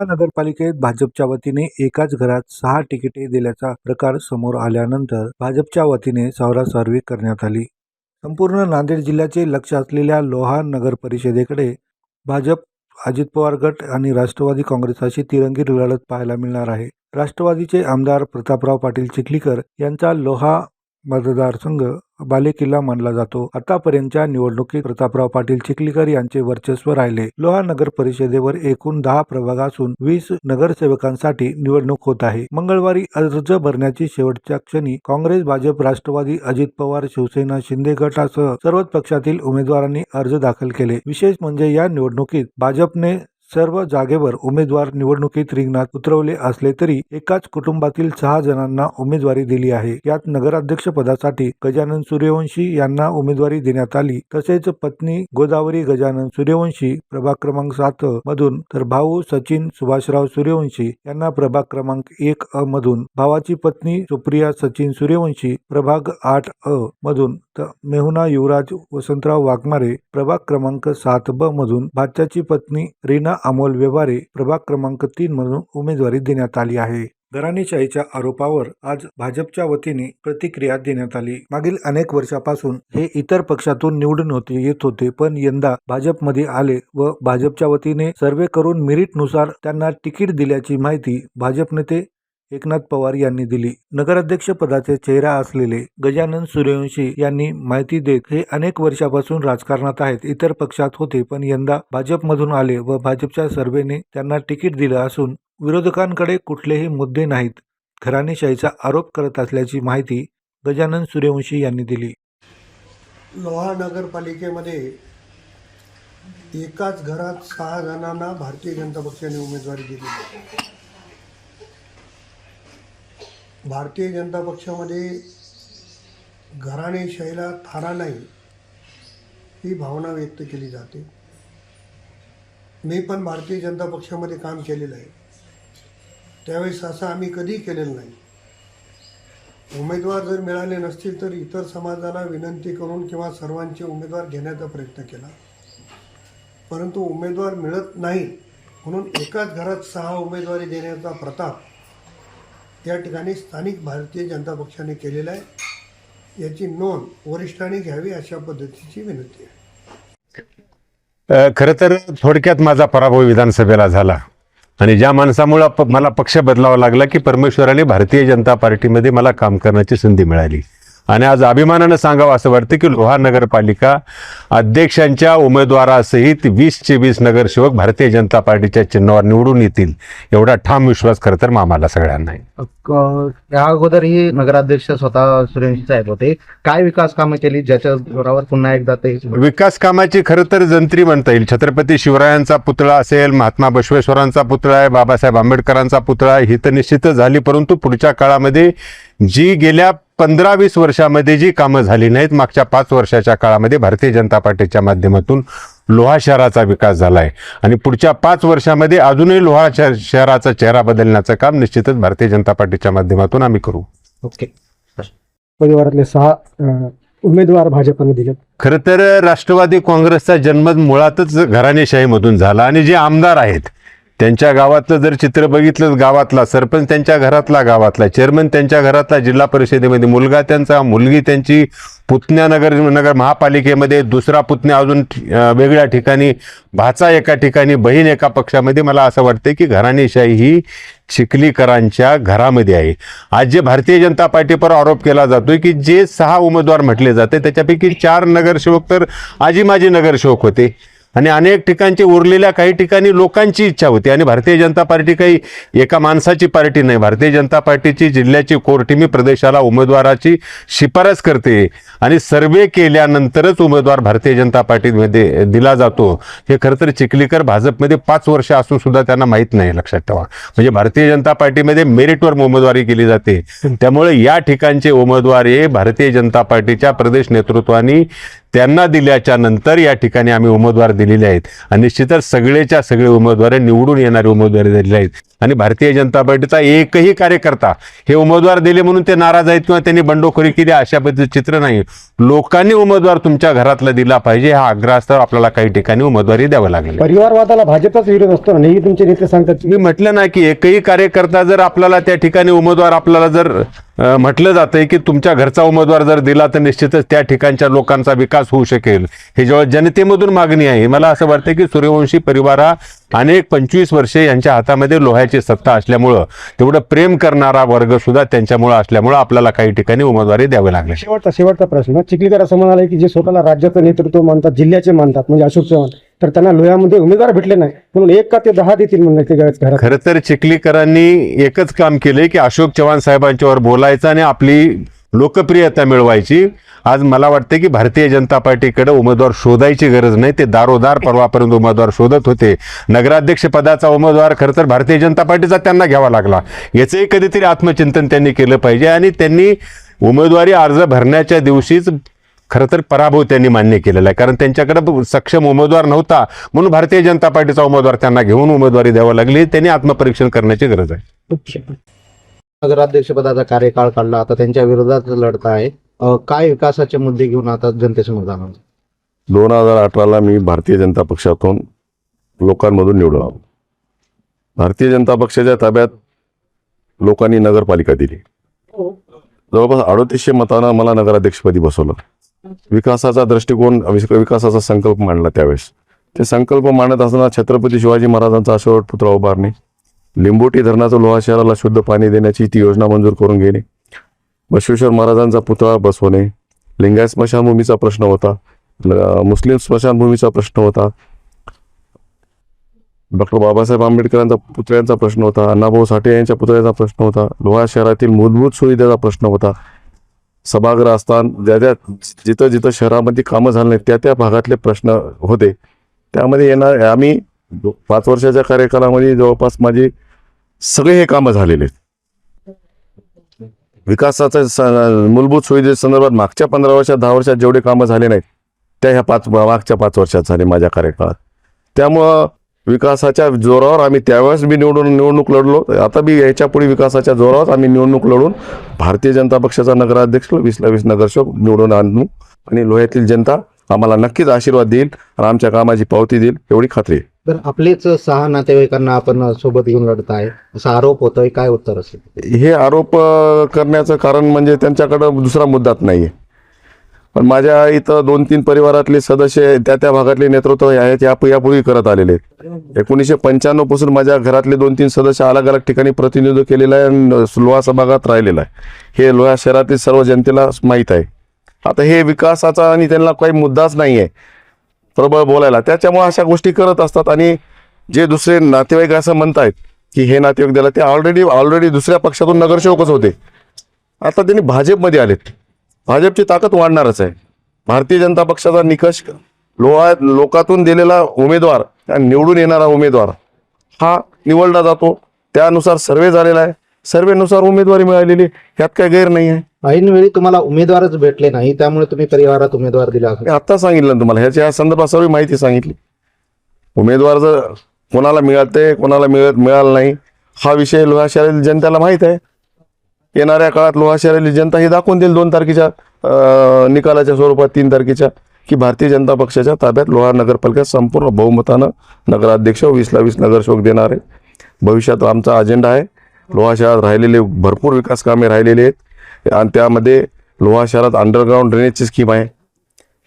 नगरपालिकेत भाजपच्या वतीने एकाच घरात सहा तिकिटे दिल्याचा प्रकार समोर आल्यानंतर भाजपच्या वतीने सावरासारवी करण्यात आली. संपूर्ण नांदेड जिल्ह्याचे लक्ष असलेल्या लोहा नगर परिषदेकडे भाजप अजित पवार गट आणि राष्ट्रवादी काँग्रेस अशी तिरंगी लढत पाहायला मिळणार आहे. राष्ट्रवादीचे आमदार प्रतापराव पाटील चिखलीकर यांचा लोहा मतदारसंघ बालेकिल्ला मानला जातो. आतापर्यंतच्या निवडणुकीत प्रतापराव पाटील चिखलीकर यांचे वर्चस्व राहिले. लोहा नगर परिषदेवर एकूण दहा प्रभाग असून वीस नगरसेवकांसाठी निवडणूक होत आहे. मंगळवारी अर्ज भरण्याची शेवटच्या क्षणी काँग्रेस भाजप राष्ट्रवादी अजित पवार शिवसेना शिंदे गटासह सर्वच पक्षातील उमेदवारांनी अर्ज दाखल केले. विशेष म्हणजे या निवडणुकीत भाजपने सर्व जागेवर उमेदवार निवडणुकीत रिंगणात उतरवले असले तरी एकाच कुटुंबातील सहा जणांना उमेदवारी दिली आहे. यात नगराध्यक्ष पदासाठी गजानन सूर्यवंशी यांना उमेदवारी देण्यात आली. तसेच पत्नी गोदावरी गजानन सूर्यवंशी प्रभाग क्रमांक सात मधून तर भाऊ सचिन सुभाषराव सूर्यवंशी यांना प्रभाग क्रमांक एक अ मधून भावाची पत्नी सुप्रिया सचिन सूर्यवंशी प्रभाग आठ अ मधून तर मेहुना युवराज वसंतराव वाघमारे प्रभाग क्रमांक सात ब मधून भाच्याची पत्नी रीना अमोल व्यवहारे प्रभाग क्रमांक तीन म्हणून उमेदवारी देण्यात आली आहे. घराणेशाहीच्या आरोपावर आज भाजपच्या वतीने प्रतिक्रिया देण्यात आली. मागील अनेक वर्षापासून हे इतर पक्षातून निवडून होते येत होते पण यंदा भाजपमध्ये आले व भाजपच्या वतीने सर्वे करून मेरिटनुसार त्यांना तिकीट दिल्याची माहिती भाजप नेते एकनाथ पवार यांनी दिली. नगराध्यक्षपदाचे चेहरा असलेले गजानन सूर्यवंशी यांनी माहिती देत हे अनेक वर्षापासून राजकारणात आहेत इतर पक्षात होते पण यंदा भाजपमधून आले व भाजपच्या सर्वेने त्यांना तिकीट दिलं असून विरोधकांकडे कुठलेही मुद्दे नाहीत. घराणेशाहीचा आरोप करत असल्याची माहिती गजानन सूर्यवंशी यांनी दिली. लोहा नगरपालिकेमध्ये एकाच घरात सहा जणांना भारतीय जनता पक्षाने उमेदवारी दिली. भारतीय जनता पक्षामध्ये घराणेशाहीला थारा नाही ही भावना व्यक्त केली जाते. मी पण भारतीय जनता पक्षामध्ये काम केलेलं आहे. त्यावेळेस असं आम्ही कधी केलेलं नाही. उमेदवार जर मिळाले नसतील तर इतर समाजाला विनंती करून किंवा सर्वांचे उमेदवार घेण्याचा प्रयत्न केला. परंतु उमेदवार मिळत नाही म्हणून एकाच घरात सहा उमेदवारी देण्याचा प्रताप त्या ठिकाणी स्थानिक भारतीय जनता पक्षाने केलेलं आहे. याची नोंद वरिष्ठांनी घ्यावी अशा पद्धतीची विनंती आहे. खरं तर थोडक्यात माझा पराभव विधानसभेला झाला. आणि ज्या माणसामुळं प मला पक्ष बदलावा लागला की परमेश्वराने भारतीय जनता पार्टीमध्ये मला काम करण्याची संधी मिळाली. आणि आज अभिमानानं सांगावं असं वाटतं की लोहा नगरपालिका अध्यक्षांच्या उमेदवारासहित वीसचे वीस नगरसेवक भारतीय जनता पार्टीच्या चिन्हावर निवडून येतील. एवढा ठाम विश्वास खरं तर मामाला सगळ्यांना आहे. या अगोदरही नगराध्यक्ष स्वतः सुरेश साहेब होते. काय विकास कामं केली? ज्याच्या जोरावर पुन्हा एकदा ते विकास कामाची खरं तर जंत्री म्हणता येईल. छत्रपती शिवरायांचा पुतळा असेल महात्मा बसवेश्वरांचा पुतळा आहे बाबासाहेब आंबेडकरांचा पुतळा आहे ही तर निश्चितच झाली. परंतु पुढच्या काळामध्ये जी गेल्या पंधरा वीस वर्षामध्ये जी कामं झाली नाहीत मागच्या पाच वर्षाच्या काळामध्ये भारतीय जनता पार्टीच्या माध्यमातून लोहा शहराचा विकास झाला आहे आणि पुढच्या पाच वर्षामध्ये अजूनही लोहा शहर- शहराचा चेहरा बदलण्याचं काम निश्चितच भारतीय जनता पार्टीच्या माध्यमातून आम्ही करू. ओके. परिवारातले सहा उमेदवार भाजपने दिलेत. खरं तर राष्ट्रवादी काँग्रेसचा जन्म मुळातच घराणेशाहीमधून झाला आणि जे आमदार आहेत त्यांच्या गावातलं जर चित्र बघितलं गावातला सरपंच त्यांच्या घरातला गावातला चेअरमन त्यांच्या घरातला जिल्हा परिषदेमध्ये मुलगा त्यांचा मुलगी त्यांची पुतण्या नगर नगर महापालिकेमध्ये दुसरा पुतण्या अजून वेगळ्या ठिकाणी भाचा एका ठिकाणी बहीण एका पक्षामध्ये मला असं वाटतं की घराणेशाही ही चिखलीकरांच्या घरामध्ये आहे. आज जे भारतीय जनता पार्टीवर आरोप केला जातोय की जे सहा उमेदवार म्हटले जाते त्याच्यापैकी चार नगरसेवक तर आजी माजी नगरसेवक होते. आणि अनेक ठिकाणचे उरलेल्या काही ठिकाणी लोकांची इच्छा होती. आणि भारतीय जनता पार्टी काही एका माणसाची पार्टी नाही. भारतीय जनता पार्टीची जिल्ह्याची कोरटिमी प्रदेशाला उमेदवाराची शिफारस करते. आणि सर्वे केल्यानंतरच उमेदवार भारतीय जनता पार्टीमध्ये दिला जातो. हे खरं तर चिखलीकर भाजपमध्ये पाच वर्ष असून सुद्धा त्यांना माहीत नाही लक्षात ठेवा. म्हणजे भारतीय जनता पार्टीमध्ये मेरिटवर उमेदवारी केली जाते. त्यामुळे या ठिकाणचे उमेदवार हे भारतीय जनता पार्टीच्या प्रदेश नेतृत्वाने त्यांना दिल्याच्या नंतर या ठिकाणी आम्ही उमेदवार दिलेले आहेत. आणि निश्चितच सगळेच्या सगळे उमेदवार निवडून येणारे उमेदवार दिलेले आहेत. आणि भारतीय जनता पार्टीचा एकही कार्यकर्ता हे उमेदवार दिले म्हणून ते नाराज आहेत किंवा त्यांनी बंडखोरी केली अशा पद्धतीचं चित्र नाही. लोकांनी उमेदवार तुमच्या घरातला दिला पाहिजे हा आग्रहास्तव आपल्याला काही ठिकाणी उमेदवारी द्यावं लागेल. परिवारवादाला भाजपचाच विरोध असतो ना? तुमचे नेते सांगतात. मी म्हटलं ना की एकही कार्यकर्ता जर आपल्याला त्या ठिकाणी उमेदवार आपल्याला जर म्हटलं जातं जातंय की तुमच्या घरचा उमेदवार जर दिला तर निश्चितच त्या ठिकाणच्या लोकांचा विकास होऊ शकेल. हे जेव्हा जनतेमधून मागणी आहे मला असं वाटतं की सूर्यवंशी परिवार हा अनेक पंचवीस वर्षे यांच्या हातामध्ये लोह्याची सत्ता असल्यामुळं तेवढं प्रेम करणारा वर्ग सुद्धा त्यांच्यामुळं असल्यामुळं आपल्याला काही ठिकाणी उमेदवारी द्यावी लागली. शेवटचा शेवटचा प्रश्न. चिखलीकर असं म्हणाले की जे स्वतःला राज्याचं नेतृत्व मानतात जिल्ह्याचे मानतात म्हणजे अशोक चव्हाण. तर त्यांना लोह्यामध्ये उमेदवार भेटले नाही. म्हणून एक का ते दहा देतील म्हणून ते खरं तर चिखलीकरांनी एकच काम केले की अशोक चव्हाण साहेबांच्यावर बोलायचं आणि आपली लोकप्रियता मिळवायची. आज मला वाटते की भारतीय जनता पार्टीकडे उमेदवार शोधायची गरज नाही. ते दारोदार परवापर्यंत उमेदवार शोधत होते. नगराध्यक्ष पदाचा उमेदवार खरं तर भारतीय जनता पार्टीचा त्यांना घ्यावा लागला. याचंही कधीतरी आत्मचिंतन त्यांनी केलं पाहिजे आणि त्यांनी उमेदवारी अर्ज भरण्याच्या दिवशीच खरं तर पराभव त्यांनी मान्य केलेला आहे. कारण त्यांच्याकडे सक्षम उमेदवार नव्हता. म्हणून भारतीय जनता पार्टीचा उमेदवार त्यांना घेऊन उमेदवारी द्यावी लागली. त्यांनी आत्मपरीक्षण करण्याची गरज आहे. नगराध्यक्ष पदाचा कार्यकाळ काढला. आता त्यांच्या विरोधात लढत आहे. काय विकासाचे मुद्दे घेऊन आता जनतेसमोर जाणार दोन हजार अठराला मी भारतीय जनता पक्षातून लोकांमधून निवडून आलो. भारतीय जनता पक्षाच्या ताब्यात लोकांनी नगरपालिका दिली. जवळपास अडोतीसशे मतानं मला नगराध्यक्षपदी बसवलं. विकासाचा दृष्टिकोन विकासाचा संकल्प मांडला त्यावेळेस. ते संकल्प मांडत असताना छत्रपती शिवाजी महाराजांचा अशोट पुतळा उभारणे लिंबोटी धरणाचं लोहा शहराला शुद्ध पाणी देण्याची ती योजना मंजूर करून घेणे बसवेश्वर महाराजांचा पुतळा बसवणे लिंगायत स्मशानभूमीचा प्रश्न होता मुस्लिम स्मशानभूमीचा प्रश्न होता डॉक्टर बाबासाहेब आंबेडकरांचा पुतळ्यांचा प्रश्न होता अण्णाभाऊ साठे यांच्या पुतळ्याचा प्रश्न होता लोहा शहरातील मूलभूत सुविधेचा प्रश्न होता सभागृह असतान ज्या ज्या जिथं जिथं शहरामध्ये कामं झाली नाहीत त्या त्या भागातले प्रश्न होते. त्यामध्ये येणार आम्ही पाच वर्षाच्या कार्यकालामध्ये जवळपास माझी सगळे हे कामं झालेले आहेत. विकासाच्या मूलभूत सुविधे संदर्भात मागच्या पंधरा वर्षात दहा वर्षात जेवढे कामं झाले नाहीत त्या ह्या पाच मागच्या पाच वर्षात झाले माझ्या कार्यकाळात. त्यामुळं विकासाच्या जोरावर आम्ही त्यावेळेस बी निवडून निवडणूक लढलो. आता बी याच्यापुढे विकासाच्या जोरावर आम्ही निवडणूक लढून भारतीय जनता पक्षाचा नगराध्यक्ष वीसला वीस नगरसेवक निवडून आणू आणि लोह्यातील जनता आम्हाला नक्कीच आशीर्वाद देईल आणि आमच्या कामाची पावती देईल एवढी खात्री आहे. तर आपलेच सहा नातेवाईकांना आपण सोबत घेऊन लढत आहे. असा आरोप होतोय काय उत्तर असेल? हे आरोप करण्याचं कारण म्हणजे त्यांच्याकडं दुसरा मुद्दाच नाही आहे पण माझ्या इथं दोन तीन परिवारातले सदस्य त्या त्या भागातले नेतृत्व आहेत या यापूर्वी करत आलेले आहेत. एकोणीसशे पंच्याण्णवपासून माझ्या घरातले दोन तीन सदस्य अलग अलग ठिकाणी प्रतिनिधित्व केलेलं आहे आणि लोहा सभागात राहिलेलं आहे. हे लोहा शहरातील सर्व जनतेला माहीत आहे. आता हे विकासाचा आणि त्यांना काही मुद्दाच नाही आहे प्रबळ बोलायला. त्याच्यामुळे अशा गोष्टी करत असतात आणि जे दुसरे नातेवाईक असं म्हणतायत की हे नातेवाईक दिला ते ऑलरेडी ऑलरेडी दुसऱ्या पक्षातून नगरसेवकच होते. आता त्यांनी भाजपमध्ये आलेत. भाजपची ताकद वाढणारच आहे. भारतीय जनता पक्षाचा निकष लोहा लोकातून दिलेला उमेदवार निवडून येणारा उमेदवार हा निवडला जातो. त्यानुसार सर्वे झालेला आहे. सर्वेनुसार उमेदवारी मिळालेली. यात काय गैर नाही आहे. ऐनवेळी तुम्हाला उमेदवारच भेटले नाही त्यामुळे तुम्ही परिवारात उमेदवार दिला आत्ता सांगितलं ना तुम्हाला ह्याच्या या संदर्भात सर्व माहिती सांगितली. उमेदवार जर कोणाला मिळते कोणाला मिळत मिळाला नाही हा विषय लोहा शहरातील जनतेला माहीत आहे. येणाऱ्या काळात लोहा शहरातील जनता हे दाखवून देईल दोन तारखेच्या निकालाच्या स्वरूपात तीन तारखेच्या की भारतीय जनता पक्षाच्या ताब्यात लोहा नगरपालिका संपूर्ण बहुमतानं नगराध्यक्ष वीसला वीस नगरसेवक देणार आहे भविष्यात आमचा अजेंडा आहे लोहा शहरात राहिलेले भरपूर विकास कामे राहिलेली आहेत. आणि त्यामध्ये लोहा शहरात अंडरग्राऊंड ड्रेनेजची स्कीम आहे.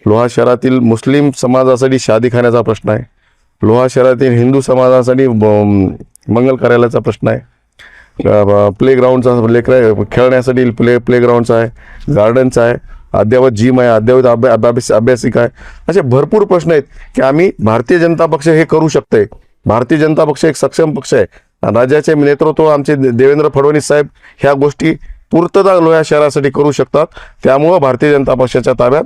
लोहा शहरातील मुस्लिम समाजासाठी शादीखान्याचा प्रश्न आहे. लोहा शहरातील हिंदू समाजासाठी ब- मंगल कार्यालयाचा प्रश्न आहे. प्लेग्राऊंडचा लेकर खेळण्यासाठी प्ले प्लेग्राऊंडचा आहे गार्डनचा आहे अद्ययावत जिम आहे अद्ययावत अभ्या अभ्यास अभ्यासिका आहे. असे भरपूर प्रश्न आहेत की आम्ही भारतीय जनता पक्ष हे करू शकते भारतीय जनता पक्ष एक सक्षम पक्ष आहे. राज्याचे नेतृत्व आमचे देवेंद्र फडणवीस साहेब ह्या गोष्टी पूर्तता लोहा शहरासाठी करू शकतात. त्यामुळं भारतीय जनता पक्षाच्या ताब्यात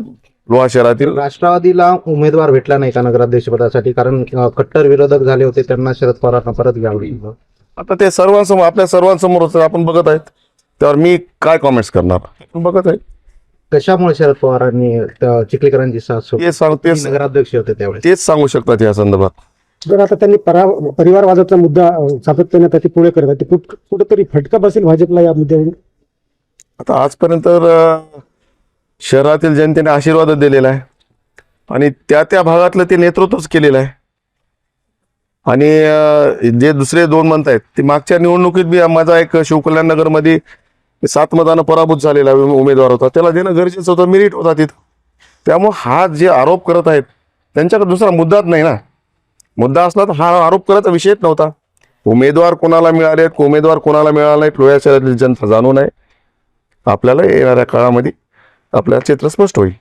लोहा शहरातील राष्ट्रवादीला उमेदवार भेटला नाही का नगराध्यक्षपदासाठी? कारण कट्टर विरोधक झाले होते त्यांना शरद पवारांना परत घ्यावं आता ते सर्वांसमोर आपल्या सर्वांसमोर आपण बघत आहेत त्यावर मी काय कॉमेंट्स करणार? आपण बघत आहे कशामुळे शरद पवारांनी त्या चिखलीकरांची साथ सोडली? ते सांग नगराध्यक्ष होते त्यावेळेस. तेच सांगू शकतात या संदर्भात. जर आता त्यांनी परा परिवारवादाचा मुद्दा अं, सातत्याने आता ते पुढे करत आहेत. ते कुठ- कुठेतरी फटका बसेल भाजपला या मुद्द्यावरून आता आजपर्यंत तर, अं, शहरातील जनतेने आशीर्वादच दिलेला आहे. आणि त्या त्या भागातलं ते नेतृत्वच केलेलं आहे. आणि जे दुसरे दोन म्हणतायत ते मागच्या निवडणुकीत बी माझा एक शिवकल्याण नगरमध्ये सात मतानं पराभूत झालेला उमेदवार होता. त्याला देणं गरजेचं होतं मिरिट होता तिथं. त्यामुळं हा जे आरोप करत आहेत त्यांच्याकडे दुसरा मुद्दाच नाही ना. मुद्दा असला तर हा आरोप करायचा विषयच नव्हता. उमेदवार कोणाला मिळालेत उमेदवार कोणाला मिळाला नाहीत लोया शहरातील जनता जाणून आहे. आपल्याला येणाऱ्या काळामध्ये आपल्याला चित्र स्पष्ट होईल.